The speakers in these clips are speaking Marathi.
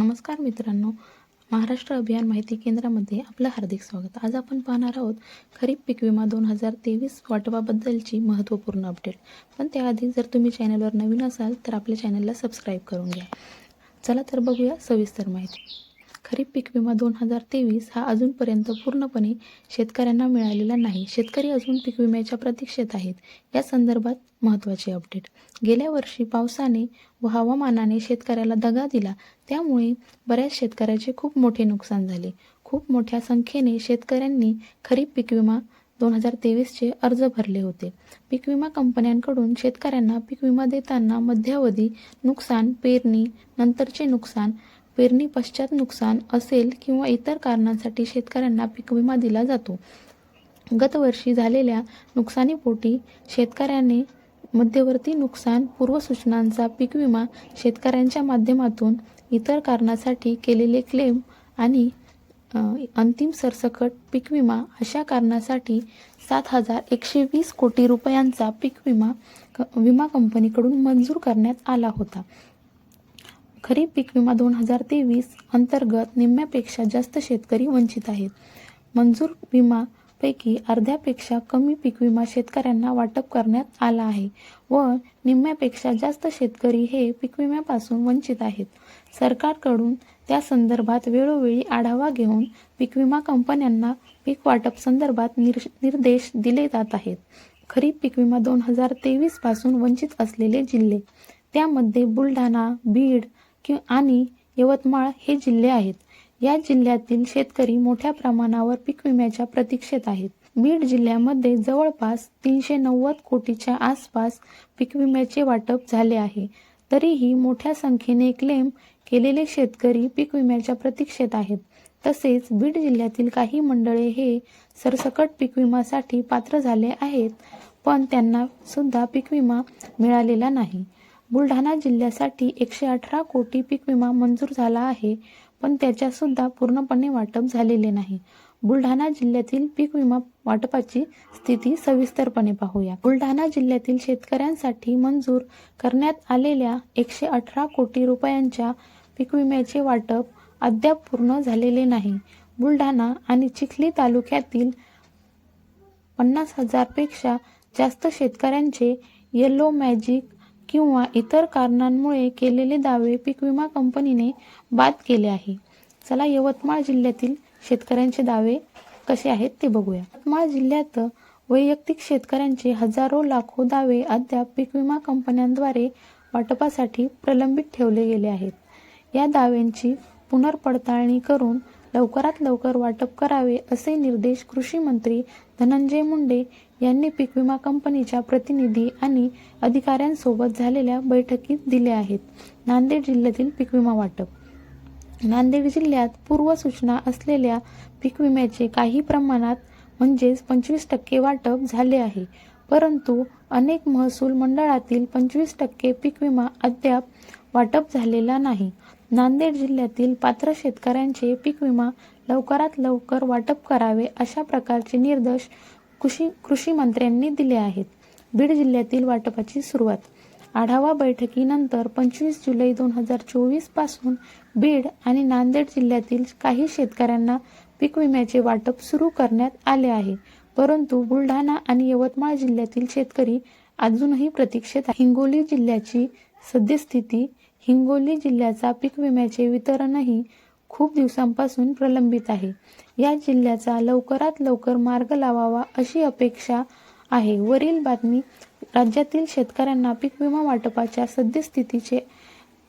नमस्कार मित्रांनो. महाराष्ट्र अभियान माहिती केंद्रामध्ये आपलं हार्दिक स्वागत. आज आपण पाहणार आहोत खरीप पीक विमा दोन हजार तेवीस वाटपाबद्दलची महत्त्वपूर्ण अपडेट पण त्याआधी जर तुम्ही चॅनलवर नवीन असाल तर आपल्या चॅनलला सबस्क्राईब करून घ्या. चला तर बघूया सविस्तर माहिती. खरीप पीक विमा दोन हजार तेवीस हा अजूनपर्यंत पूर्णपणे शेतकऱ्यांना मिळालेला नाही. शेतकरी अजून पीक विम्याच्या प्रतीक्षेत आहेत. या संदर्भात महत्त्वाचे अपडेट. गेल्या वर्षी पावसाने व हवामानाने शेतकऱ्याला दगा दिला. त्यामुळे बऱ्याच शेतकऱ्याचे खूप मोठे नुकसान झाले. खूप मोठ्या संख्येने शेतकऱ्यांनी खरीप पीक विमा दोन हजार तेवीसचे अर्ज भरले होते. पीक विमा कंपन्यांकडून शेतकऱ्यांना पीक विमा देताना मध्यावधी नुकसान पेरणी नंतरचे नुकसान पेरणी पश्चात नुकसान असेल किंवा इतर कारणांसाठी शेतकऱ्यांना पीक विमा दिला जातो. गतवर्षी झालेल्या नुकसानीपोटी शेतकऱ्याने मध्यवर्ती नुकसान पूर्वसूचनांचा पीक विमा शेतकऱ्यांच्या माध्यमातून इतर कारणासाठी केलेले क्लेम आणि अंतिम सरसकट पीक विमा अशा कारणासाठी सात हजार एकशे वीस कोटी रुपयांचा पीक विमा क- विमा कंपनीकडून मंजूर करण्यात आला होता. खरीप पीक विमा दोन हजार तेवीस अंतर्गत निम्म्यापेक्षा जास्त शेतकरी वंचित आहेत. मंजूर विमापैकी अर्ध्यापेक्षा कमी पीक विमा शेतकऱ्यांना वाटप करण्यात आला आहे व निम्म्यापेक्षा जास्त शेतकरी हे पीक विम्यापासून वंचित आहेत. सरकारकडून त्या संदर्भात वेळोवेळी आढावा घेऊन पीक विमा कंपन्यांना पीक वाटप संदर्भात निर निर्देश दिले जात आहेत. खरीप पीक विमा दोन हजार तेवीसपासून वंचित असलेले जिल्हे त्यामध्ये बुलढाणा बीड कि आणि यवतमाळ हे जिल्हे आहेत. या जिल्ह्यातील शेतकरी मोठ्या प्रमाणावर पीक विम्याच्या प्रतीक्षेत आहेत. बीड जिल्ह्यामध्ये जवळपास तीनशे नव्वद कोटीच्या आसपास पीक विम्याचे वाटप झाले आहे. तरीही मोठ्या संख्येने क्लेम केलेले शेतकरी पीक विम्याच्या प्रतीक्षेत आहेत. तसेच बीड जिल्ह्यातील काही मंडळे हे सरसकट पीक विमासाठी पात्र झाले आहेत पण त्यांना सुद्धा पीक विमा मिळालेला नाही. बुलढाणा जिल्ह्यासाठी एकशे अठरा कोटी पीक विमा मंजूर झाला आहे पण त्याच्यासुद्धा पूर्णपणे वाटप झालेले नाही. बुलढाणा जिल्ह्यातील पीक विमा वाटपाची स्थिती सविस्तरपणे पाहूया. बुलढाणा जिल्ह्यातील शेतकऱ्यांसाठी मंजूर करण्यात आलेल्या एकशे अठरा कोटी रुपयांच्या पीक विम्याचे वाटप अद्याप पूर्ण झालेले नाही. बुलढाणा आणि चिखली तालुक्यातील पन्नास हजारपेक्षा जास्त शेतकऱ्यांचे येलो मॅजिक किंवा इतर कारणांमुळे केलेले दावे पीक विमा कंपनीने बाद केले आहे. चला यवतमाळ जिल्ह्यातील शेतकऱ्यांचे दावे कसे आहेत ते बघूया. यवतमाळ जिल्ह्यात वैयक्तिक शेतकऱ्यांचे हजारो लाखो दावे अद्याप पीक विमा कंपन्यांद्वारे वाटपासाठी प्रलंबित ठेवले गेले आहेत. या दाव्यांची पुनर्पडताळणी करून लवकरात लवकर वाटप करावे असे निर्देश कृषी मंत्री धनंजय मुंडे यांनी पीक विमा कंपनीच्या प्रतिनिधी आणि अधिकाऱ्यांसोबत झालेल्या बैठकीत दिले आहेत. नांदेड जिल्ह्यातील पीक विमा वाटप. नांदेड जिल्ह्यात पूर्वसूचना असलेल्या पीक विम्याचे काही प्रमाणात म्हणजेच पंचवीस टक्के वाटप झाले आहे. परंतु अनेक महसूल मंडळातील पंचवीस टक्के पीक विमा अद्याप वाटप झालेला नाही. नांदेड जिल्ह्यातील पात्र शेतकऱ्यांचे पीक विमा लवकरात लवकर वाटप करावे अशा प्रकारचे निर्देश कृषी कृषी मंत्र्यांनी दिले आहेत. बीड जिल्ह्यातील वाटपाची सुरुवात. आढावा बैठकीनंतर पंचवीस जुलै दोन हजार चोवीसपासून बीड आणि नांदेड जिल्ह्यातील काही शेतकऱ्यांना पीक विम्याचे वाटप सुरू करण्यात आले आहे. परंतु बुलढाणा आणि यवतमाळ जिल्ह्यातील शेतकरी अजूनही प्रतीक्षेत हिंगोली जिल्ह्याची सद्यस्थिती हिंगोली जिल्ह्याचा पीक विम्याचे वितरणही खूप दिवसांपासून प्रलंबित आहे. या जिल्ह्याचा लवकरात लवकर मार्ग लावावा अशी अपेक्षा आहे. वरील बातमी राज्यातील शेतकऱ्यांना पीक विमा वाटपाच्या सद्यस्थितीचे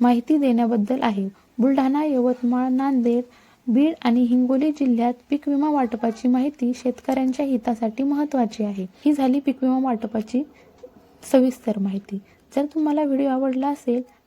माहिती देण्याबद्दल आहे. बुलढाणा यवतमाळ नांदेड बीड आणि हिंगोली जिल्ह्यात पीक विमा वाटपाची माहिती शेतकऱ्यांच्या हितासाठी महत्त्वाची आहे. ही झाली पीक विमा वाटपाची सविस्तर माहिती. जर तुम्हाला व्हिडिओ आवडला असेल